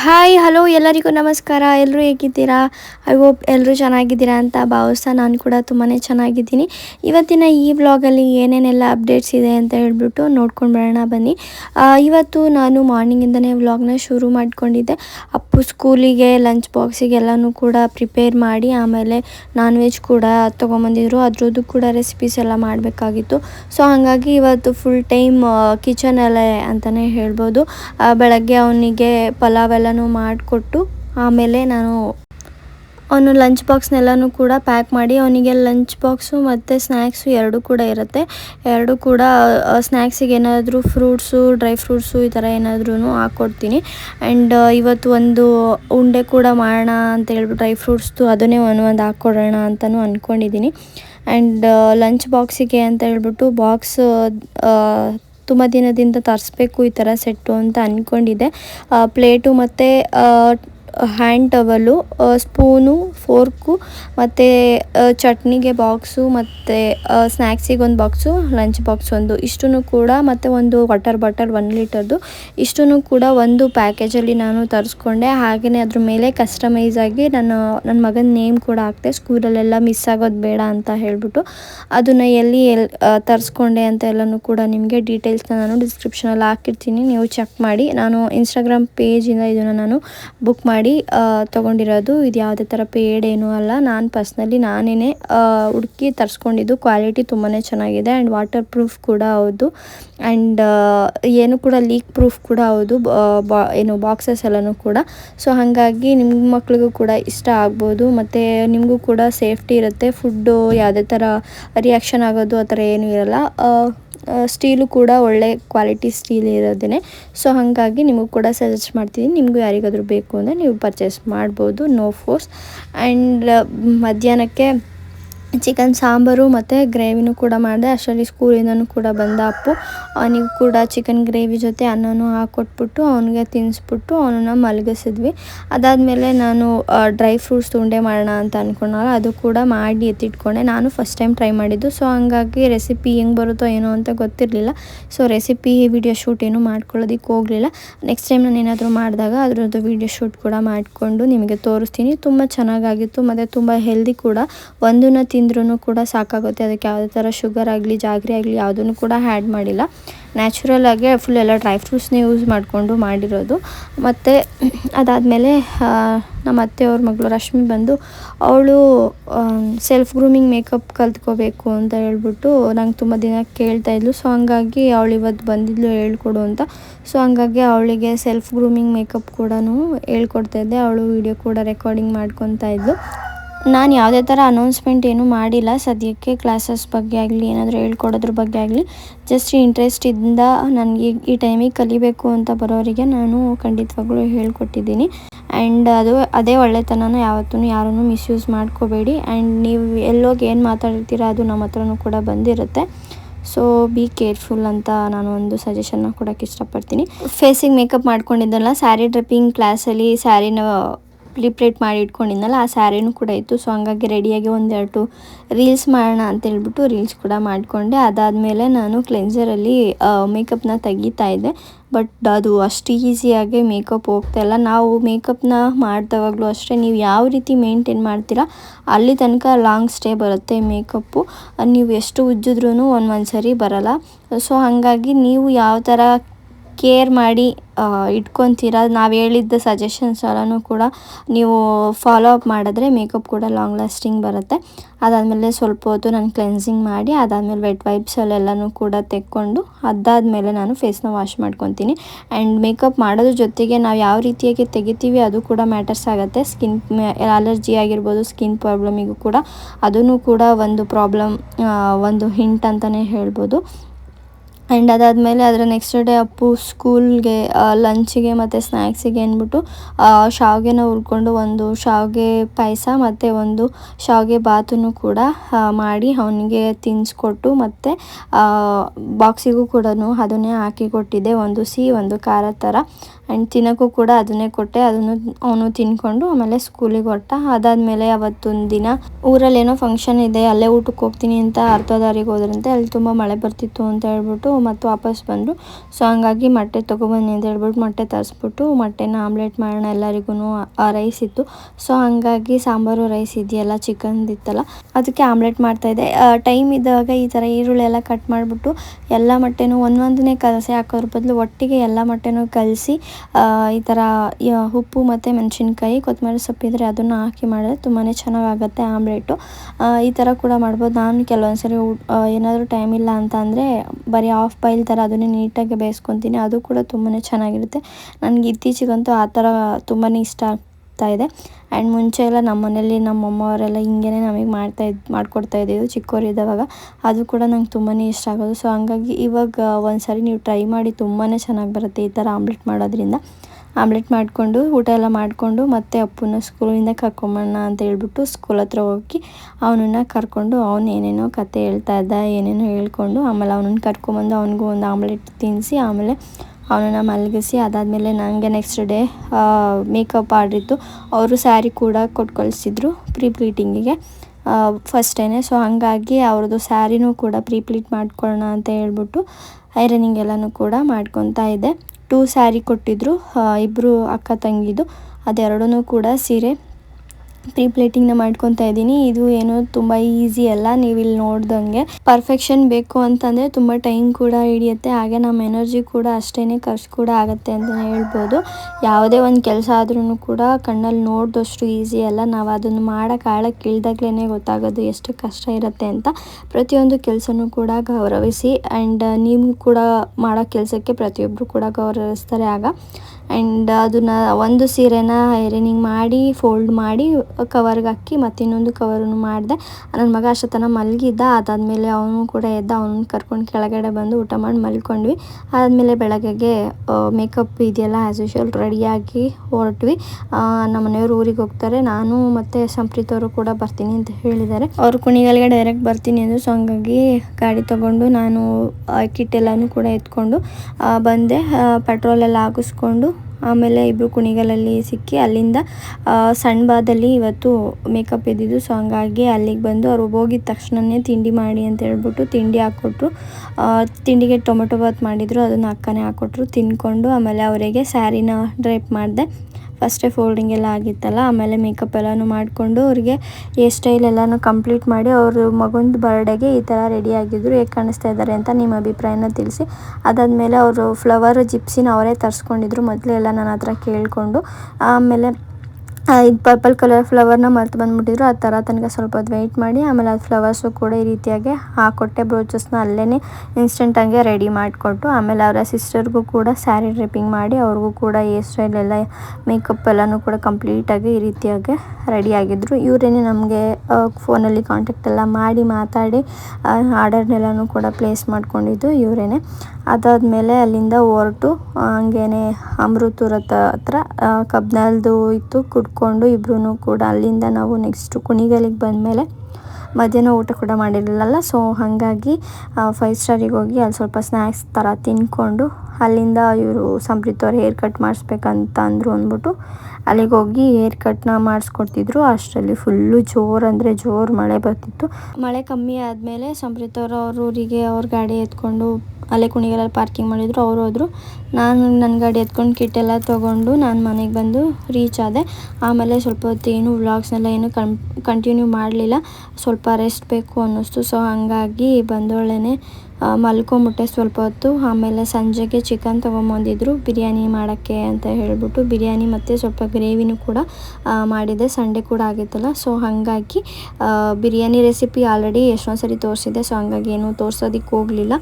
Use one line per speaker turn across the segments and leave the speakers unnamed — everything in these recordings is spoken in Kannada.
ಹಾಯ್ ಹಲೋ ಎಲ್ಲರಿಗೂ ನಮಸ್ಕಾರ. ಎಲ್ಲರೂ ಹೇಗಿದ್ದೀರಾ? ಐ ಹೋಪ್ ಎಲ್ಲರೂ ಚೆನ್ನಾಗಿದ್ದೀರಾ ಅಂತ ಭಾವಿಸ್ತಾ ನಾನು ಕೂಡ ತುಂಬಾ ಚೆನ್ನಾಗಿದ್ದೀನಿ. ಇವತ್ತಿನ ಈ ವ್ಲಾಗಲ್ಲಿ ಏನೇನೆಲ್ಲ ಅಪ್ಡೇಟ್ಸ್ ಇದೆ ಅಂತ ಹೇಳ್ಬಿಟ್ಟು ನೋಡ್ಕೊಂಡು ಬರೋಣ ಬನ್ನಿ. ಇವತ್ತು ನಾನು ಮಾರ್ನಿಂಗಿಂದನೇ ವ್ಲಾಗ್ನ ಶುರು ಮಾಡಿಕೊಂಡಿದ್ದೆ. ಅಪ್ಪು ಸ್ಕೂಲಿಗೆ ಲಂಚ್ ಬಾಕ್ಸಿಗೆ ಎಲ್ಲನೂ ಕೂಡ ಪ್ರಿಪೇರ್ ಮಾಡಿ, ಆಮೇಲೆ ನಾನ್ ವೆಜ್ ಕೂಡ ತೊಗೊಂಬಂದಿದ್ರು. ಅದ್ರದ್ದು ಕೂಡ ರೆಸಿಪೀಸ್ ಎಲ್ಲ ಮಾಡಬೇಕಾಗಿತ್ತು. ಸೊ ಹಾಗಾಗಿ ಇವತ್ತು ಫುಲ್ ಟೈಮ್ ಕಿಚನಲ್ಲೇ ಅಂತಲೇ ಹೇಳ್ಬೋದು. ಬೆಳಗ್ಗೆ ಅವನಿಗೆ ಪಲಾವ್ ಎಲ್ಲನೂ ಮಾಡಿಕೊಟ್ಟು ಆಮೇಲೆ ನಾನು ಅವನು ಲಂಚ್ ಬಾಕ್ಸ್ನೆಲ್ಲನೂ ಕೂಡ ಪ್ಯಾಕ್ ಮಾಡಿ, ಅವನಿಗೆ ಲಂಚ್ ಬಾಕ್ಸು ಮತ್ತು ಸ್ನ್ಯಾಕ್ಸು ಎರಡೂ ಕೂಡ ಇರುತ್ತೆ. ಎರಡೂ ಕೂಡ ಸ್ನ್ಯಾಕ್ಸಿಗೆ ಏನಾದರೂ ಫ್ರೂಟ್ಸು ಡ್ರೈ ಫ್ರೂಟ್ಸು ಈ ಥರ ಏನಾದ್ರೂ ಹಾಕ್ಕೊಡ್ತೀನಿ ಆ್ಯಂಡ್ ಇವತ್ತು ಒಂದು ಉಂಡೆ ಕೂಡ ಮಾಡೋಣ ಅಂತ ಹೇಳ್ಬಿಟ್ಟು ಡ್ರೈ ಫ್ರೂಟ್ಸ್ದು ಅದನ್ನೇ ಒಂದು ಒಂದು ಹಾಕ್ಕೊಡೋಣ ಅಂತಲೂ ಅಂದ್ಕೊಂಡಿದ್ದೀನಿ ಆ್ಯಂಡ್ ಲಂಚ್ ಬಾಕ್ಸಿಗೆ ಅಂತ ಹೇಳ್ಬಿಟ್ಟು ಬಾಕ್ಸ್ ತುಂಬ ದಿನದಿಂದ ತರಿಸ್ಬೇಕು ಈ ಥರ ಸೆಟ್ಟು ಅಂತ ಅಂದ್ಕೊಂಡಿದ್ದೆ ಪ್ಲೇಟು ಮತ್ತು ಹ್ಯಾಂಡ್ ಟವಲು ಸ್ಪೂನು ಫೋರ್ಕು ಮತ್ತು ಚಟ್ನಿಗೆ ಬಾಕ್ಸು ಮತ್ತು ಸ್ನ್ಯಾಕ್ಸಿಗೆ ಒಂದು ಬಾಕ್ಸು ಲಂಚ್ ಬಾಕ್ಸ್ ಒಂದು. ಇಷ್ಟನ್ನು ಕೂಡ ಮತ್ತು ಒಂದು ವಾಟರ್ ಬಾಟಲ್ ಒನ್ ಲೀಟರ್ದು ಇಷ್ಟನ್ನು ಕೂಡ ಒಂದು ಪ್ಯಾಕೇಜಲ್ಲಿ ನಾನು ತರಿಸ್ಕೊಂಡೆ. ಹಾಗೆಯೇ ಅದ್ರ ಮೇಲೆ ಕಸ್ಟಮೈಸ್ ಆಗಿ ನಾನು ನನ್ನ ಮಗನ ನೇಮ್ ಕೂಡ ಹಾಕ್ತೆ ಸ್ಕೂಲಲ್ಲೆಲ್ಲ ಮಿಸ್ ಆಗೋದು ಬೇಡ ಅಂತ ಹೇಳ್ಬಿಟ್ಟು ಅದನ್ನು ಎಲ್ಲಿ ಎಲ್ಲಿ ತರಿಸ್ಕೊಂಡೆ ಅಂತ ಎಲ್ಲನೂ ಕೂಡ ನಿಮಗೆ ಡೀಟೇಲ್ಸ್ನ ನಾನು ಡಿಸ್ಕ್ರಿಪ್ಷನಲ್ಲಿ ಹಾಕಿರ್ತೀನಿ. ನೀವು ಚೆಕ್ ಮಾಡಿ. ನಾನು ಇನ್ಸ್ಟಾಗ್ರಾಮ್ ಪೇಜಿಂದ ಇದನ್ನು ನಾನು ಬುಕ್ ಮಾಡಿ. ಆ, ತಗೊಂಡಿರೋದು. ಇದು ಯಾವುದೇ ಥರ ಪೇಡ್ ಏನೂ ಅಲ್ಲ. ನಾನು ಪರ್ಸ್ನಲಿ ನಾನೇ ಹುಡುಕಿ ತರಿಸ್ಕೊಂಡಿದ್ದು. ಕ್ವಾಲಿಟಿ ತುಂಬಾ ಚೆನ್ನಾಗಿದೆ ಆ್ಯಂಡ್ ವಾಟರ್ ಪ್ರೂಫ್ ಕೂಡ ಹೌದು. ಆ್ಯಂಡ್ ಏನು ಕೂಡ ಲೀಕ್ ಪ್ರೂಫ್ ಕೂಡ ಹೌದು. ಏನು ಬಾಕ್ಸಸ್ ಎಲ್ಲನೂ ಕೂಡ. ಸೊ ಹಾಗಾಗಿ ನಿಮ್ಮ ಮಕ್ಳಿಗೂ ಕೂಡ ಇಷ್ಟ ಆಗ್ಬೋದು. ಮತ್ತು ನಿಮಗೂ ಕೂಡ ಸೇಫ್ಟಿ ಇರುತ್ತೆ. ಫುಡ್ಡು ಯಾವುದೇ ಥರ ರಿಯಾಕ್ಷನ್ ಆಗೋದು ಆ ಥರ ಏನೂ ಇರಲ್ಲ. ಸ್ಟೀಲು ಕೂಡ ಒಳ್ಳೆ ಕ್ವಾಲಿಟಿ ಸ್ಟೀಲ್ ಇರೋದೇ ಸೊ ಹಾಗಾಗಿ ನಿಮಗೂ ಕೂಡ ಸಜೆಸ್ಟ್ ಮಾಡ್ತೀನಿ. ನಿಮಗೂ ಯಾರಿಗಾದರೂ ಬೇಕು ಅಂದರೆ ನೀವು ಪರ್ಚೇಸ್ ಮಾಡ್ಬೋದು ನೋ ಫೋರ್ಸ್ ಆ್ಯಂಡ್ ಮಧ್ಯಾಹ್ನಕ್ಕೆ ಚಿಕನ್ ಸಾಂಬಾರು ಮತ್ತು ಗ್ರೇವಿನೂ ಕೂಡ ಮಾಡಿದೆ. ಅಷ್ಟರಲ್ಲಿ ಸ್ಕೂಲಿಂದನೂ ಕೂಡ ಬಂದ ಅಪ್ಪು. ಅವನಿಗೆ ಕೂಡ ಚಿಕನ್ ಗ್ರೇವಿ ಜೊತೆ ಅನ್ನನೂ ಹಾಕ್ಕೊಟ್ಬಿಟ್ಟು ಅವನಿಗೆ ತಿನ್ನಿಸ್ಬಿಟ್ಟು ಅವನನ್ನು ಮಲಗಿಸಿದ್ವಿ. ಅದಾದಮೇಲೆ ನಾನು ಡ್ರೈ ಫ್ರೂಟ್ಸ್ ಉಂಡೆ ಮಾಡೋಣ ಅಂತ ಅಂದ್ಕೊಂಡಾಗ ಅದು ಕೂಡ ಮಾಡಿ ಎತ್ತಿಟ್ಕೊಂಡೆ. ನಾನು ಫಸ್ಟ್ ಟೈಮ್ ಟ್ರೈ ಮಾಡಿದ್ದು. ಸೊ, ಹಂಗಾಗಿ ರೆಸಿಪಿ ಹೆಂಗೆ ಬರುತ್ತೋ ಏನೋ ಅಂತ ಗೊತ್ತಿರಲಿಲ್ಲ. ಸೊ, ರೆಸಿಪಿ ವಿಡಿಯೋ ಶೂಟ್ ಏನು ಮಾಡ್ಕೊಳ್ಳೋದಕ್ಕೆ ಹೋಗಲಿಲ್ಲ. ನೆಕ್ಸ್ಟ್ ಟೈಮ್ ನಾನು ಏನಾದರೂ ಮಾಡಿದಾಗ ಅದರದ್ದು ವಿಡಿಯೋ ಶೂಟ್ ಕೂಡ ಮಾಡಿಕೊಂಡು ನಿಮಗೆ ತೋರಿಸ್ತೀನಿ. ತುಂಬ ಚೆನ್ನಾಗಾಗಿತ್ತು. ಮತ್ತು ತುಂಬ ಹೆಲ್ದಿ ಕೂಡ. ಒಂದನ್ನು ತಿಂದ್ರೂ ಕೂಡ ಸಾಕಾಗುತ್ತೆ. ಅದಕ್ಕೆ ಯಾವುದೇ ಥರ ಶುಗರ್ ಆಗಲಿ, ಜಾಗ್ರಿ ಆಗಲಿ ಯಾವುದನ್ನು ಕೂಡ ಆ್ಯಡ್ ಮಾಡಿಲ್ಲ. ನ್ಯಾಚುರಲ್ ಆಗಿ ಫುಲ್ ಎಲ್ಲ ಡ್ರೈ ಫ್ರೂಟ್ಸ್ನೇ ಯೂಸ್ ಮಾಡಿಕೊಂಡು ಮಾಡಿರೋದು. ಮತ್ತು ಅದಾದಮೇಲೆ ನಮ್ಮ ಅತ್ತೆಯವ್ರ ಮಗಳು ರಶ್ಮಿ ಬಂದು, ಅವಳು ಸೆಲ್ಫ್ ಗ್ರೂಮಿಂಗ್ ಮೇಕಪ್ ಕಲ್ತ್ಕೋಬೇಕು ಅಂತ ಹೇಳ್ಬಿಟ್ಟು ನಂಗೆ ತುಂಬ ದಿನ ಕೇಳ್ತಾ ಇದ್ಲು. ಸೊ ಹಂಗಾಗಿ ಅವಳು ಇವತ್ತು ಬಂದಿದ್ಲು ಹೇಳ್ಕೊಡು ಅಂತ. ಸೊ ಹಂಗಾಗಿ ಅವಳಿಗೆ ಸೆಲ್ಫ್ ಗ್ರೂಮಿಂಗ್ ಮೇಕಪ್ ಕೂಡ ಹೇಳ್ಕೊಡ್ತಾ ಇದ್ದೆ. ಅವಳು ವಿಡಿಯೋ ಕೂಡ ರೆಕಾರ್ಡಿಂಗ್ ಮಾಡ್ಕೊತಾ ಇದ್ಲು. ನಾನು ಯಾವುದೇ ಥರ ಅನೌನ್ಸ್ಮೆಂಟ್ ಏನೂ ಮಾಡಿಲ್ಲ. ಸದ್ಯಕ್ಕೆ ಕ್ಲಾಸಸ್ ಬಗ್ಗೆ ಆಗಲಿ, ಏನಾದರೂ ಹೇಳ್ಕೊಡೋದ್ರ ಬಗ್ಗೆ ಆಗಲಿ ಜಸ್ಟ್ ಇಂಟ್ರೆಸ್ಟಿಂದ ನನಗೆ ಈ ಟೈಮಿಗೆ ಕಲಿಬೇಕು ಅಂತ ಬರೋರಿಗೆ ನಾನು ಖಂಡಿತವಾಗ್ಲೂ ಹೇಳ್ಕೊಟ್ಟಿದ್ದೀನಿ. ಆ್ಯಂಡ್ ಅದು ಅದೇ ಒಳ್ಳೆತನನ ಯಾವತ್ತೂ ಯಾರೂ ಮಿಸ್ಯೂಸ್ ಮಾಡ್ಕೋಬೇಡಿ. ಆ್ಯಂಡ್ ನೀವು ಎಲ್ಲೋಗಿ ಏನು ಮಾತಾಡಿರ್ತೀರ ಅದು ನಮ್ಮ ಹತ್ರನೂ ಕೂಡ ಬಂದಿರುತ್ತೆ. ಸೊ ಬಿ ಕೇರ್ಫುಲ್ ಅಂತ ನಾನು ಒಂದು ಸಜೆಷನ್ನ ಕೊಡೋಕ್ಕೆ ಇಷ್ಟಪಡ್ತೀನಿ. ಫೇಸಿಗೆ ಮೇಕಪ್ ಮಾಡ್ಕೊಂಡಿದ್ದಲ್ಲ ಸ್ಯಾರಿ ಡ್ರಿಪ್ಪಿಂಗ್ ಕ್ಲಾಸಲ್ಲಿ ಸ್ಯಾರಿನ ಪ್ಲಿಪ್ಲೇಟ್ ಮಾಡಿ ಇಟ್ಕೊಂಡಿದ್ನಲ್ಲ, ಆ ಸ್ಯಾರಿನೂ ಕೂಡ ಇತ್ತು. ಸೊ ಹಂಗಾಗಿ ರೆಡಿಯಾಗಿ ಒಂದೆರಡು ರೀಲ್ಸ್ ಮಾಡೋಣ ಅಂತ ಹೇಳ್ಬಿಟ್ಟು ರೀಲ್ಸ್ ಕೂಡ ಮಾಡಿಕೊಂಡೆ. ಅದಾದಮೇಲೆ ನಾನು ಕ್ಲೆನ್ಸರಲ್ಲಿ ಮೇಕಪ್ನ ತೆಗಿತಾ ಇದ್ದೆ. ಬಟ್ ಅದು ಅಷ್ಟು ಈಸಿಯಾಗಿ ಮೇಕಪ್ ಹೋಗ್ತಾ ಇಲ್ಲ. ನಾವು ಮೇಕಪ್ನ ಮಾಡಿದವಾಗಲೂ ಅಷ್ಟೇ, ನೀವು ಯಾವ ರೀತಿ ಮೇಂಟೈನ್ ಮಾಡ್ತೀರಾ, ಅಲ್ಲಿ ತನಕ ಲಾಂಗ್ ಸ್ಟೇ ಬರುತ್ತೆ ಮೇಕಪ್ಪು. ನೀವು ಎಷ್ಟು ಉಜ್ಜಿದ್ರೂ ಒಂದೊಂದು ಒಂದು ಸರಿ ಬರಲ್ಲ. ಸೊ ಹಾಗಾಗಿ ನೀವು ಯಾವ ಥರ ಕೇರ್ ಮಾಡಿ ಇಟ್ಕೊತೀರ. ನಾವು ಹೇಳಿದ್ದ ಸಜೆಷನ್ಸ್ ಎಲ್ಲನೂ ಕೂಡ ನೀವು ಫಾಲೋ ಅಪ್ ಮಾಡಿದ್ರೆ ಮೇಕಪ್ ಕೂಡ ಲಾಂಗ್ ಲಾಸ್ಟಿಂಗ್ ಬರುತ್ತೆ. ಅದಾದಮೇಲೆ ಸ್ವಲ್ಪ ಹೊತ್ತು ನಾನು ಕ್ಲೆನ್ಸಿಂಗ್ ಮಾಡಿ, ಅದಾದಮೇಲೆ ವೆಟ್ ವೈಪ್ಸ್ ವೈಪ್ಸಲ್ಲೆಲ್ಲನೂ ಕೂಡ ತೆಕ್ಕೊಂಡು ಅದಾದಮೇಲೆ ನಾನು ಫೇಸ್ನ ವಾಶ್ ಮಾಡ್ಕೊತೀನಿ. ಆ್ಯಂಡ್ ಮೇಕಪ್ ಮಾಡೋದ್ರ ಜೊತೆಗೆ ನಾವು ಯಾವ ರೀತಿಯಾಗಿ ತೆಗಿತೀವಿ ಅದು ಕೂಡ ಮ್ಯಾಟರ್ಸ್ ಆಗುತ್ತೆ. ಸ್ಕಿನ್ ಅಲರ್ಜಿ ಆಗಿರ್ಬೋದು ಸ್ಕಿನ್ ಪ್ರಾಬ್ಲಮಿಗೂ ಕೂಡ ಅದೂ ಕೂಡ ಒಂದು ಪ್ರಾಬ್ಲಮ್ ಒಂದು ಹಿಂಟ್ ಅಂತಲೇ ಹೇಳ್ಬೋದು. ಆ್ಯಂಡ್ ಅದಾದಮೇಲೆ ಅದರ ನೆಕ್ಸ್ಟ್ ಡೇ ಅಪ್ಪು ಸ್ಕೂಲ್ಗೆ ಲಂಚಿಗೆ ಮತ್ತು ಸ್ನ್ಯಾಕ್ಸಿಗೆ ಅಂದ್ಬಿಟ್ಟು ಶಾವಿಗೆನ ಹುರ್ಕೊಂಡು ಒಂದು ಶಾವಿಗೆ ಪಾಯಸ ಮತ್ತು ಒಂದು ಶಾವಿಗೆ ಬಾತನ್ನು ಕೂಡ ಮಾಡಿ ಅವನಿಗೆ ತಿನ್ನಿಸ್ಕೊಟ್ಟು ಮತ್ತು ಬಾಕ್ಸಿಗೂ ಕೂಡ ಅದನ್ನೇ ಹಾಕಿ ಕೊಟ್ಟಿದ್ದೆ. ಒಂದು ಸಿಹಿ, ಒಂದು ಖಾರ ಥರ ಆ್ಯಂಡ್ ತಿನ್ನೋಕ್ಕೂ ಕೂಡ ಅದನ್ನೇ ಕೊಟ್ಟೆ. ಅದನ್ನು ಅವನು ತಿನ್ಕೊಂಡು ಆಮೇಲೆ ಸ್ಕೂಲಿಗೆ ಹೊರಟ. ಅದಾದಮೇಲೆ ಅವತ್ತೊಂದು ದಿನ ಊರಲ್ಲೇನೋ ಫಂಕ್ಷನ್ ಇದೆ. ಅಲ್ಲೇ ಊಟಕ್ಕೆ ಹೋಗ್ತೀನಿ ಅಂತ ಅರ್ಧ ದಾರಿಗೆ ಹೋದ್ರಂತೆ. ಅಲ್ಲಿ ತುಂಬ ಮಳೆ ಬರ್ತಿತ್ತು ಅಂತ ಹೇಳ್ಬಿಟ್ಟು ಮತ್ತೆ ವಾಪಸ್ ಬಂದರು. ಸೊ ಹಂಗಾಗಿ ಮೊಟ್ಟೆ ತೊಗೊಬನ್ನಿ ಅಂತ ಹೇಳ್ಬಿಟ್ಟು ಮೊಟ್ಟೆ ತರಿಸ್ಬಿಟ್ಟು ಮೊಟ್ಟೆನ ಆಮ್ಲೆಟ್ ಮಾಡೋಣ ಎಲ್ಲರಿಗೂ ರೈಸ್ ಇತ್ತು. ಸೊ ಹಂಗಾಗಿ ಸಾಂಬಾರು ರೈಸ್ ಇದೆಯಲ್ಲ ಚಿಕನ್ದಿತ್ತಲ್ಲ ಅದಕ್ಕೆ ಆಮ್ಲೆಟ್ ಮಾಡ್ತಾಯಿದ್ದೆ ಟೈಮ್ ಇದ್ದಾಗ ಈ ಥರ ಈರುಳ್ಳಿ ಎಲ್ಲ ಕಟ್ ಮಾಡಿಬಿಟ್ಟು ಎಲ್ಲ ಮೊಟ್ಟೆನೂ ಒಂದೊಂದನ್ನೇ ಕಲಸಿ ಹಾಕೋದ್ರ ಬದಲು ಒಟ್ಟಿಗೆ ಎಲ್ಲ ಮೊಟ್ಟೆನೂ ಕಲಸಿ ಈ ಥರ ಉಪ್ಪು ಮತ್ತು ಮೆಣಸಿನ್ಕಾಯಿ, ಕೊತ್ತಂಬರಿ ಸೊಪ್ಪಿದ್ರೆ ಅದನ್ನು ಹಾಕಿ ಮಾಡಿದ್ರೆ ತುಂಬಾ ಚೆನ್ನಾಗಾಗುತ್ತೆ ಆಮ್ಲೆಟು. ಈ ಥರ ಕೂಡ ಮಾಡ್ಬೋದು. ನಾನು ಕೆಲವೊಂದ್ಸರಿ ಏನಾದರೂ ಟೈಮ್ ಇಲ್ಲ ಅಂತ ಅಂದರೆ ಬರೀ ಆಫ್ ಬಾಯ್ಲ್ ಥರ ಅದನ್ನೇ ನೀಟಾಗಿ ಬೇಯಿಸ್ಕೊತೀನಿ. ಅದು ಕೂಡ ತುಂಬಾ ಚೆನ್ನಾಗಿರುತ್ತೆ. ನನಗೆ ಇತ್ತೀಚೆಗಂತೂ ಆ ಥರ ತುಂಬಾ ಇಷ್ಟ ಆಗ್ತಾ ಇದೆ. ಆ್ಯಂಡ್ ಮುಂಚೆ ಎಲ್ಲ ನಮ್ಮ ಮನೇಲಿ ನಮ್ಮ ಅವರೆಲ್ಲ ಹಿಂಗೇ ನಮಗೆ ಮಾಡ್ತಾ ಇದ್, ಮಾಡ್ಕೊಡ್ತಾ ಇದ್ದಿದ್ದು ಚಿಕ್ಕವರಿದ್ದವಾಗ ಅದು ಕೂಡ ನಂಗೆ ತುಂಬಾ ಇಷ್ಟ ಆಗೋದು. ಸೊ ಹಂಗಾಗಿ ಇವಾಗ ಒಂದು ಸಾರಿ ನೀವು ಟ್ರೈ ಮಾಡಿ ತುಂಬಾ ಚೆನ್ನಾಗಿ ಬರುತ್ತೆ ಈ ಥರ ಆಮ್ಲೆಟ್ ಮಾಡೋದ್ರಿಂದ. ಆಮ್ಲೆಟ್ ಮಾಡಿಕೊಂಡು, ಊಟ ಎಲ್ಲ ಮಾಡಿಕೊಂಡು ಮತ್ತೆ ಅಪ್ಪನ ಸ್ಕೂಲಿಂದ ಕರ್ಕೊಂಬರೋಣ ಅಂತ ಹೇಳ್ಬಿಟ್ಟು ಸ್ಕೂಲ್ ಹತ್ರ ಹೋಗಿ ಅವನನ್ನು ಕರ್ಕೊಂಡು, ಅವನು ಏನೇನೋ ಕತೆ ಹೇಳ್ತಾ ಇದ್ದ, ಏನೇನೋ ಹೇಳ್ಕೊಂಡು ಆಮೇಲೆ ಅವನನ್ನು ಕರ್ಕೊಂಬಂದು ಅವನಿಗೂ ಒಂದು ಆಮ್ಲೆಟ್ ತಿನ್ನಿಸಿ ಆಮೇಲೆ ಅವನನ್ನು ಮಲಗಿಸಿ ಅದಾದಮೇಲೆ ನನಗೆ ನೆಕ್ಸ್ಟ್ ಡೇ ಮೇಕಪ್ ಆರ್ಡ್ರಿತ್ತು ಅವರು ಸ್ಯಾರಿ ಕೂಡ ಕೊಟ್ಟು ಕಳಿಸಿದ್ರು ಪ್ರೀ ಪ್ಲೀಟಿಂಗಿಗೆ ಫಸ್ಟೇನೆ ಸೊ ಹಾಗಾಗಿ ಅವ್ರದ್ದು ಸ್ಯಾರಿನೂ ಕೂಡ ಪ್ರೀ ಪ್ಲೀಟ್ ಮಾಡ್ಕೊಳ್ಳೋಣ ಅಂತ ಹೇಳ್ಬಿಟ್ಟು, ಐರನಿಂಗ್ ಎಲ್ಲನೂ ಕೂಡ ಮಾಡ್ಕೊತಾ ಇದ್ದೆ. ಟೂ ಸ್ಯಾರಿ ಕೊಟ್ಟಿದ್ದರು ಇಬ್ಬರು ಅಕ್ಕ ತಂಗಿದು. ಅದೆರಡೂ ಕೂಡ ಸೀರೆ ಪ್ರೀ ಪ್ಲೇಟಿಂಗ್ನ ಮಾಡ್ಕೊತಾ ಇದ್ದೀನಿ. ಇದು ಏನು ತುಂಬಾ ಈಸಿ ಅಲ್ಲ ನೀವು ಇಲ್ಲಿ ನೋಡ್ದಂಗೆ. ಪರ್ಫೆಕ್ಷನ್ ಬೇಕು ಅಂತಂದರೆ ತುಂಬ ಟೈಮ್ ಕೂಡ ಹಿಡಿಯುತ್ತೆ. ಹಾಗೆ ನಮ್ಮ ಎನರ್ಜಿ ಕೂಡ ಅಷ್ಟೇನೆ ಖರ್ಚು ಕೂಡ ಆಗುತ್ತೆ ಅಂತ ಹೇಳ್ಬೋದು. ಯಾವುದೇ ಒಂದು ಕೆಲಸ ಆದ್ರೂ ಕೂಡ ಕಣ್ಣಲ್ಲಿ ನೋಡಿದಷ್ಟು ಈಸಿ ಅಲ್ಲ. ನಾವು ಅದನ್ನು ಮಾಡೋಕೆ ಆಳಕ್ಕೆ ಇಳ್ದಾಗ್ಲೇ ಗೊತ್ತಾಗೋದು ಎಷ್ಟು ಕಷ್ಟ ಇರುತ್ತೆ ಅಂತ. ಪ್ರತಿಯೊಂದು ಕೆಲಸನೂ ಕೂಡ ಗೌರವಿಸಿ. ಅಂಡ್ ನೀವು ಕೂಡ ಮಾಡೋ ಕೆಲಸಕ್ಕೆ ಪ್ರತಿಯೊಬ್ಬರು ಕೂಡ ಗೌರವಿಸ್ತಾರೆ ಆಗ. ಆ್ಯಂಡ್ ಅದನ್ನು ಒಂದು ಸೀರೆನ ಐರನಿಂಗ್ ಮಾಡಿ ಫೋಲ್ಡ್ ಮಾಡಿ ಕವರ್ಗೆ ಹಾಕಿ ಮತ್ತು ಇನ್ನೊಂದು ಕವರನ್ನು ಮಾಡಿದೆ. ನನ್ನ ಮಗ ಅಷ್ಟೊತ್ತನ ಮಲಗಿದ್ದ. ಅದಾದಮೇಲೆ ಅವನು ಕೂಡ ಎದ್ದ. ಅವನು ಕರ್ಕೊಂಡು ಕೆಳಗಡೆ ಬಂದು ಊಟ ಮಾಡಿ ಮಲ್ಕೊಂಡ್ವಿ. ಆದಮೇಲೆ ಬೆಳಗ್ಗೆಗೆ ಮೇಕಪ್ ಇದೆಯಲ್ಲ ಆ್ಯಸ್ ಯೂಶುವಲ್ ರೆಡಿಯಾಗಿ ಹೊರಟ್ವಿ. ನಮ್ಮ ಮನೆಯವರು ಊರಿಗೆ ಹೋಗ್ತಾರೆ. ನಾನು ಮತ್ತು ಸಂಪ್ರೀತ್ ಅವರು ಕೂಡ ಬರ್ತೀನಿ ಅಂತ ಹೇಳಿದ್ದಾರೆ. ಅವರು ಕುಣಿಗಲ್ಗೆ ಡೈರೆಕ್ಟ್ ಬರ್ತೀನಿ ಅಂದರು. ಸೊ ಹಂಗಾಗಿ ಗಾಡಿ ತೊಗೊಂಡು ನಾನು ಕಿಟ್ ಎಲ್ಲನೂ ಕೂಡ ಎತ್ಕೊಂಡು ಬಂದೆ. ಪೆಟ್ರೋಲ್ ಎಲ್ಲ ಹಾಕಿಸ್ಕೊಂಡು ಆಮೇಲೆ ಇಬ್ಬರು ಕುಣಿಗಲಲ್ಲಿ ಸಿಕ್ಕಿ ಅಲ್ಲಿಂದ ಸಣ್ಣ ಬಾದಲ್ಲಿ ಇವತ್ತು ಮೇಕಪ್ ಇದ್ದಿದ್ದು ಸೊ ಹಂಗಾಗಿ ಅಲ್ಲಿಗೆ ಬಂದು ಅವ್ರು ಹೋಗಿದ ತಕ್ಷಣವೇ ತಿಂಡಿ ಮಾಡಿ ಅಂತ ಹೇಳ್ಬಿಟ್ಟು ತಿಂಡಿ ಹಾಕ್ಕೊಟ್ರು. ತಿಂಡಿಗೆ ಟೊಮೆಟೊ ಬಾತ್ ಮಾಡಿದರು. ಅದನ್ನು ಅಕ್ಕನೇ ಹಾಕ್ಕೊಟ್ರು. ತಿನ್ಕೊಂಡು ಆಮೇಲೆ ಅವರಿಗೆ ಸ್ಯಾರಿನ ಡ್ರೈಪ್ ಮಾಡಿದೆ. ಫಸ್ಟೇ ಫೋಲ್ಡಿಂಗ್ ಎಲ್ಲ ಆಗಿತ್ತಲ್ಲ, ಆಮೇಲೆ ಮೇಕಪ್ ಎಲ್ಲನೂ ಮಾಡಿಕೊಂಡು ಅವ್ರಿಗೆ ಹೇರ್ ಸ್ಟೈಲ್ ಎಲ್ಲನೂ ಕಂಪ್ಲೀಟ್ ಮಾಡಿ ಅವರು ಮಗಂದು ಬರ್ಡೇಗೆ ಈ ಥರ ರೆಡಿ ಆಗಿದ್ದರು ಹೇಗೆ ಕಾಣಿಸ್ತಾ ಇದ್ದಾರೆ ಅಂತ ನಿಮ್ಮ ಅಭಿಪ್ರಾಯನ ತಿಳಿಸಿ. ಅದಾದಮೇಲೆ ಅವರು ಫ್ಲವರ್ ಜಿಪ್ಸಿನ ಅವರೇ ತರಿಸ್ಕೊಂಡಿದ್ರು ಮೊದಲೇ ಎಲ್ಲ ನನ್ನ ಹತ್ರ ಕೇಳಿಕೊಂಡು. ಆಮೇಲೆ ಇದು ಪರ್ಪಲ್ ಕಲರ್ ಫ್ಲವರ್ನ ಮರ್ತು ಬಂದುಬಿಟ್ಟಿದ್ರು. ಆ ಥರ ತನಕ ಸ್ವಲ್ಪ ಹೊತ್ತು ವೆಯ್ಟ್ ಮಾಡಿ. ಆಮೇಲೆ ಅದು ಫ್ಲವರ್ಸು ಕೂಡ ಈ ರೀತಿಯಾಗಿ ಹಾಕೊಟ್ಟೆ. ಬ್ರೋಚಸ್ನ ಅಲ್ಲೇ ಇನ್ಸ್ಟೆಂಟಾಗೆ ರೆಡಿ ಮಾಡಿಕೊಟ್ಟು, ಆಮೇಲೆ ಅವರ ಸಿಸ್ಟರ್ಗೂ ಕೂಡ ಸ್ಯಾರಿ ಡ್ರಿಪ್ಪಿಂಗ್ ಮಾಡಿ, ಅವ್ರಿಗೂ ಕೂಡ ಹೇರ್ ಸ್ಟೈಲ್ ಎಲ್ಲ ಮೇಕಪ್ ಎಲ್ಲನೂ ಕೂಡ ಕಂಪ್ಲೀಟಾಗಿ ಈ ರೀತಿಯಾಗಿ ರೆಡಿ ಆಗಿದ್ರು. ಇವರೇನೆ ನಮಗೆ ಫೋನಲ್ಲಿ ಕಾಂಟ್ಯಾಕ್ಟ್ ಎಲ್ಲ ಮಾಡಿ ಮಾತಾಡಿ ಆರ್ಡರ್ನೆಲ್ಲನೂ ಕೂಡ ಪ್ಲೇಸ್ ಮಾಡ್ಕೊಂಡಿದ್ದು ಇವರೇನೆ. ಅದಾದಮೇಲೆ ಅಲ್ಲಿಂದ ಹೊರಟು ಹಂಗೇನೆ ಅಮೃತೂರ ಹತ್ರ ಕಬ್ನಲ್ದು ಇತ್ತು ಕುಡ್ಕೊಂಡು ಇಬ್ರು ಕೂಡ ಅಲ್ಲಿಂದ ನಾವು ನೆಕ್ಸ್ಟು ಕುಣಿಗಲಿಗೆ ಬಂದಮೇಲೆ ಮಧ್ಯಾಹ್ನ ಊಟ ಕೂಡ ಮಾಡಿರಲಿಲ್ಲ ಸೊ ಹಾಗಾಗಿ ಫೈವ್ ಸ್ಟಾರಿಗೆ ಹೋಗಿ ಅಲ್ಲಿ ಸ್ವಲ್ಪ ಸ್ನ್ಯಾಕ್ಸ್ ಥರ ತಿನ್ಕೊಂಡು ಅಲ್ಲಿಂದ ಇವರು ಸಂಪ್ರೀತ್ ಅವ್ರು ಹೇರ್ ಕಟ್ ಮಾಡಿಸ್ಬೇಕಂತ ಅಂದರು ಅಂದ್ಬಿಟ್ಟು ಅಲ್ಲಿಗೆ ಹೋಗಿ ಹೇರ್ ಕಟ್ನ ಮಾಡಿಸ್ಕೊಡ್ತಿದ್ರು. ಅಷ್ಟರಲ್ಲಿ ಫುಲ್ಲು ಜೋರು ಅಂದರೆ ಜೋರು ಮಳೆ ಬರ್ತಿತ್ತು. ಮಳೆ ಕಮ್ಮಿ ಆದಮೇಲೆ ಸಂಪ್ರೀತ್ ಅವರು, ಅವ್ರ ಊರಿಗೆ ಅವ್ರ ಗಾಡಿ ಎತ್ಕೊಂಡು ಅಲ್ಲೇ ಕುಣಿಗಲಲ್ಲಿ ಪಾರ್ಕಿಂಗ್ ಮಾಡಿದ್ರು, ಅವ್ರು ಹೋದರು. ನಾನು ನನ್ನ ಗಾಡಿ ಎತ್ಕೊಂಡು ಕಿಟ್ ಎಲ್ಲ ತೊಗೊಂಡು ನಾನು ಮನೆಗೆ ಬಂದು ರೀಚ್ ಆದೆ. ಆಮೇಲೆ ಸ್ವಲ್ಪ ಹೊತ್ತು ಏನು ವ್ಲಾಗ್ಸ್ನೆಲ್ಲ ಏನು ಕಂಟಿನ್ಯೂ ಮಾಡಲಿಲ್ಲ. ಸ್ವಲ್ಪ ರೆಸ್ಟ್ ಬೇಕು ಅನ್ನಿಸ್ತು. ಸೊ ಹಾಗಾಗಿ ಬಂದೊಳ್ಳೆ ಮಲ್ಕೊಂಬಿಟ್ಟೆ ಸ್ವಲ್ಪ ಹೊತ್ತು. ಆಮೇಲೆ ಸಂಜೆಗೆ ಚಿಕನ್ ತೊಗೊಂಬಂದಿದ್ರು, ಬಿರಿಯಾನಿ ಮಾಡೋಕ್ಕೆ ಅಂತ ಹೇಳಿಬಿಟ್ಟು ಬಿರಿಯಾನಿ ಮತ್ತು ಸ್ವಲ್ಪ ಗ್ರೇವಿನೂ ಕೂಡ ಮಾಡಿದೆ. ಸಂಡೇ ಕೂಡ ಆಗಿತ್ತಲ್ಲ. ಸೊ ಹಾಗಾಗಿ ಬಿರಿಯಾನಿ ರೆಸಿಪಿ ಆಲ್ರೆಡಿ ಎಷ್ಟೊಂದು ಸರಿ ತೋರಿಸಿದೆ ಸೊ ಹಂಗಾಗಿ ಏನು ತೋರಿಸೋದಕ್ಕೆ ಹೋಗಲಿಲ್ಲ.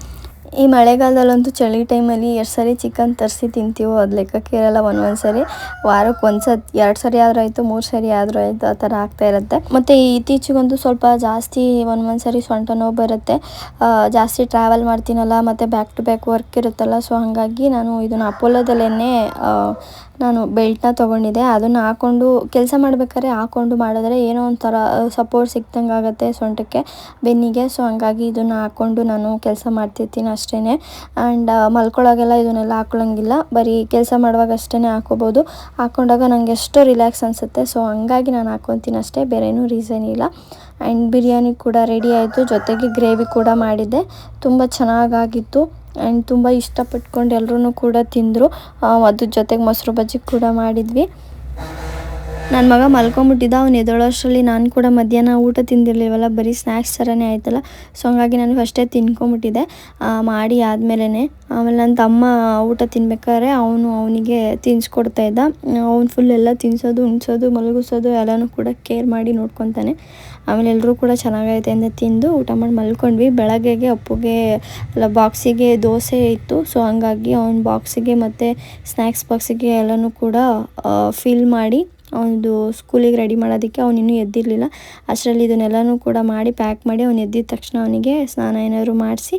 ಈ ಮಳೆಗಾಲದಲ್ಲಂತೂ ಚಳಿ ಟೈಮಲ್ಲಿ ಎರಡು ಸರಿ ಚಿಕನ್ ತರಿಸಿ ತಿಂತೀವೋ ಅದು ಲೆಕ್ಕಕ್ಕೆ ಇರಲ್ಲ ಒಂದೊಂದು ಸರಿ. ವಾರಕ್ಕೆ ಒಂದು ಸತಿ, ಎರಡು ಸರಿ ಆದರೂ ಆಯಿತು, ಮೂರು ಸರಿ ಆದರೂ ಆಯಿತು, ಆ ಥರ ಆಗ್ತಾ ಇರುತ್ತೆ. ಮತ್ತು ಇತ್ತೀಚೆಗಂತೂ ಸ್ವಲ್ಪ ಜಾಸ್ತಿ ಒಂದೊಂದು ಸರಿ ಸೊಂಟ ನೋವು ಬರುತ್ತೆ. ಜಾಸ್ತಿ ಟ್ರಾವೆಲ್ ಮಾಡ್ತೀನಲ್ಲ, ಮತ್ತು ಬ್ಯಾಕ್ ಟು ಬ್ಯಾಕ್ ವರ್ಕ್ ಇರುತ್ತಲ್ಲ ಸೊ ಹಾಗಾಗಿ ನಾನು ಇದನ್ನು ಅಪೋಲೋದಲ್ಲೇ ನಾನು ಬೆಲ್ಟ್ನ ತೊಗೊಂಡಿದ್ದೆ, ಅದನ್ನು ಹಾಕ್ಕೊಂಡು ಕೆಲಸ ಮಾಡ್ಬೇಕಾದ್ರೆ ಹಾಕ್ಕೊಂಡು ಮಾಡಿದ್ರೆ ಏನೋ ಒಂಥರ ಸಪೋರ್ಟ್ ಸಿಕ್ದಂಗೆ ಆಗುತ್ತೆ ಸೊಂಟಕ್ಕೆ, ಬೆನ್ನಿಗೆ. ಸೊ ಹಂಗಾಗಿ ಇದನ್ನು ಹಾಕ್ಕೊಂಡು ನಾನು ಕೆಲಸ ಮಾಡ್ತಿರ್ತೀನಿ ಅಷ್ಟೇ ಆ್ಯಂಡ್ ಮಲ್ಕೊಳ್ಳೋಗೆಲ್ಲ ಇದನ್ನೆಲ್ಲ ಹಾಕೊಳ್ಳೋಂಗಿಲ್ಲ ಬರೀ ಕೆಲಸ ಮಾಡುವಾಗ ಅಷ್ಟೇ ಹಾಕೋಬೋದು. ಹಾಕ್ಕೊಂಡಾಗ ನನಗೆ ಎಷ್ಟೋ ರಿಲ್ಯಾಕ್ಸ್ ಅನಿಸುತ್ತೆ. ಸೊ ಹಂಗಾಗಿ ನಾನು ಹಾಕ್ಕೊತೀನಿ ಅಷ್ಟೇ. ಬೇರೆ ಏನೂ ರೀಸನ್ ಇಲ್ಲ. ಆ್ಯಂಡ್ ಬಿರಿಯಾನಿ ಕೂಡ ರೆಡಿ ಆಯಿತು. ಜೊತೆಗೆ ಗ್ರೇವಿ ಕೂಡ ಮಾಡಿದ್ದೆ. ತುಂಬ ಚೆನ್ನಾಗಾಗಿತ್ತು. ಆ್ಯಂಡ್ ತುಂಬ ಇಷ್ಟಪಟ್ಕೊಂಡು ಎಲ್ಲರೂ ಕೂಡ ತಿಂದರು. ಅದ್ರ ಜೊತೆಗೆ ಮೊಸರು ಬಜ್ಜಿ ಕೂಡ ಮಾಡಿದ್ವಿ. ನನ್ನ ಮಗ ಮಲ್ಕೊಂಬಿಟ್ಟಿದ್ದ, ಅವ್ನು ಅಷ್ಟರಲ್ಲಿ ನಾನು ಕೂಡ ಮಧ್ಯಾಹ್ನ ಊಟ ತಿಂದಿರಲಿಲ್ವಲ್ಲ ಬರೀ ಸ್ನ್ಯಾಕ್ಸ್ ಥರನೇ ಆಯ್ತಲ್ಲ. ಸೊ ಹಂಗಾಗಿ ನಾನು ಫಸ್ಟೇ ತಿನ್ಕೊಂಬಿಟ್ಟಿದ್ದೆ. ಮಾಡಿ ಆದಮೇಲೆ ಆಮೇಲೆ ನನ್ನ ತಮ್ಮ ಊಟ ತಿನ್ಬೇಕಾದ್ರೆ ಅವನು ಅವನಿಗೆ ತಿನ್ನಿಸ್ಕೊಡ್ತಾ ಇದ್ದ. ಅವ್ನು ಫುಲ್ ಎಲ್ಲ ತಿನ್ಸೋದು, ಉಣ್ಸೋದು, ಮಲಗಿಸೋದು, ಎಲ್ಲನೂ ಕೂಡ ಕೇರ್ ಮಾಡಿ ನೋಡ್ಕೊತಾನೆ. ಆಮೇಲೆ ಎಲ್ಲರೂ ಕೂಡ ಚೆನ್ನಾಗೈತೆ ಅಂತ ತಿಂದು ಊಟ ಮಾಡಿ ಮಲ್ಕೊಂಡ್ವಿ. ಬೆಳಗ್ಗೆಗೆ ಅಪ್ಪುಗೆ, ಅಲ್ಲ ಬಾಕ್ಸಿಗೆ ದೋಸೆ ಇತ್ತು. ಸೊ ಹಂಗಾಗಿ ಅವ್ನ ಬಾಕ್ಸಿಗೆ ಮತ್ತು ಸ್ನ್ಯಾಕ್ಸ್ ಬಾಕ್ಸಿಗೆ ಎಲ್ಲನೂ ಕೂಡ ಫಿಲ್ ಮಾಡಿ ಅವನದು ಸ್ಕೂಲಿಗೆ ರೆಡಿ ಮಾಡೋದಕ್ಕೆ ಅವನಿನ್ನೂ ಎದ್ದಿರಲಿಲ್ಲ. ಅಷ್ಟರಲ್ಲಿ ಇದನ್ನೆಲ್ಲನೂ ಕೂಡ ಮಾಡಿ ಪ್ಯಾಕ್ ಮಾಡಿ ಅವ್ನು ಎದ್ದಿದ ತಕ್ಷಣ ಅವನಿಗೆ ಸ್ನಾನ ಏನಾದ್ರು ಮಾಡಿಸಿ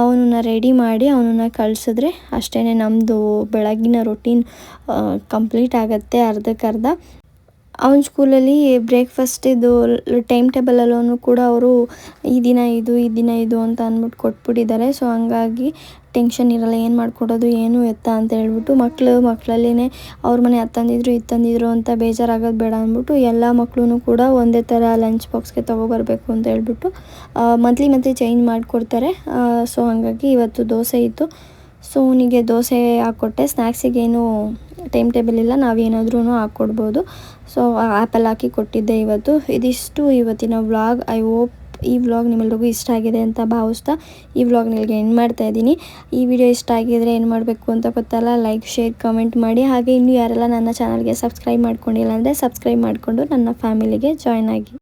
ಅವನನ್ನ ರೆಡಿ ಮಾಡಿ ಅವನನ್ನು ಕಳಿಸಿದ್ರೆ ಅಷ್ಟೇ ನಮ್ಮದು ಬೆಳಗಿನ ರೊಟೀನ್ ಕಂಪ್ಲೀಟ್ ಆಗುತ್ತೆ ಅರ್ಧಕ್ಕರ್ಧ. ಅವನ ಸ್ಕೂಲಲ್ಲಿ ಬ್ರೇಕ್ಫಾಸ್ಟ್ ಇದು ಟೈಮ್ ಟೇಬಲಲ್ಲೂ ಕೂಡ ಅವರು ಈ ದಿನ ಇದು, ಈ ದಿನ ಇದು ಅಂತ ಅಂದ್ಬಿಟ್ಟು ಕೊಟ್ಬಿಟ್ಟಿದ್ದಾರೆ. ಸೊ ಹಂಗಾಗಿ ಟೆನ್ಷನ್ ಇರಲ್ಲ, ಏನು ಮಾಡ್ಕೊಡೋದು, ಏನು ಎತ್ತ ಅಂತ ಹೇಳ್ಬಿಟ್ಟು ಮಕ್ಕಳು ಮಕ್ಕಳಲ್ಲೇ ಅವ್ರ ಮನೆ ಅತ್ತಂದಿದ್ರು ಇತ್ತಂದಿದ್ರು ಅಂತ ಬೇಜಾರಾಗೋದು ಬೇಡ ಅಂದ್ಬಿಟ್ಟು ಎಲ್ಲ ಮಕ್ಕಳು ಕೂಡ ಒಂದೇ ಥರ ಲಂಚ್ ಬಾಕ್ಸ್ಗೆ ತೊಗೊಬರ್ಬೇಕು ಅಂತ ಹೇಳ್ಬಿಟ್ಟು ಮಂತ್ಲಿ ಮಂತ್ಲಿ ಚೇಂಜ್ ಮಾಡಿಕೊಡ್ತಾರೆ. ಸೊ ಹಾಗಾಗಿ ಇವತ್ತು ದೋಸೆ ಇತ್ತು. ಸೊ ಅವನಿಗೆ ದೋಸೆ ಹಾಕ್ಕೊಟ್ಟೆ. ಸ್ನ್ಯಾಕ್ಸಿಗೇನು ಟೈಮ್ ಟೇಬಲ್ ಇಲ್ಲ ನಾವೇನಾದ್ರೂ ಹಾಕ್ಕೊಡ್ಬೋದು. ಸೊ ಆ್ಯಪಲ್ಲಿ ಹಾಕಿ ಕೊಟ್ಟಿದ್ದೆ ಇವತ್ತು. ಇದಿಷ್ಟು ಇವತ್ತಿನ ವ್ಲಾಗ್. ಐ ಹೋಪ್ ಈ ವ್ಲಾಗ್ ನಿಮ್ಮೆಲ್ರಿಗೂ ಇಷ್ಟ ಆಗಿದೆ ಅಂತ ಭಾವಿಸ್ತಾ ಈ ವ್ಲಾಗ್ ನಿಮಗೆ ಎಂಡ್ ಮಾಡ್ತಾ ಇದ್ದೀನಿ. ಈ ವಿಡಿಯೋ ಇಷ್ಟ ಆಗಿದ್ರೆ ಏನು ಮಾಡಬೇಕು ಅಂತ ಗೊತ್ತಲ್ಲ ಲೈಕ್ ಶೇರ್ ಕಮೆಂಟ್ ಮಾಡಿ. ಹಾಗೆ ಇನ್ನೂ ಯಾರೆಲ್ಲ ನನ್ನ ಚಾನಲ್ಗೆ ಸಬ್ಸ್ಕ್ರೈಬ್ ಮಾಡ್ಕೊಂಡಿಲ್ಲ ಅಂದರೆ ಸಬ್ಸ್ಕ್ರೈಬ್ ಮಾಡಿಕೊಂಡು ನನ್ನ ಫ್ಯಾಮಿಲಿಗೆ ಜಾಯ್ನ್ ಆಗಿ.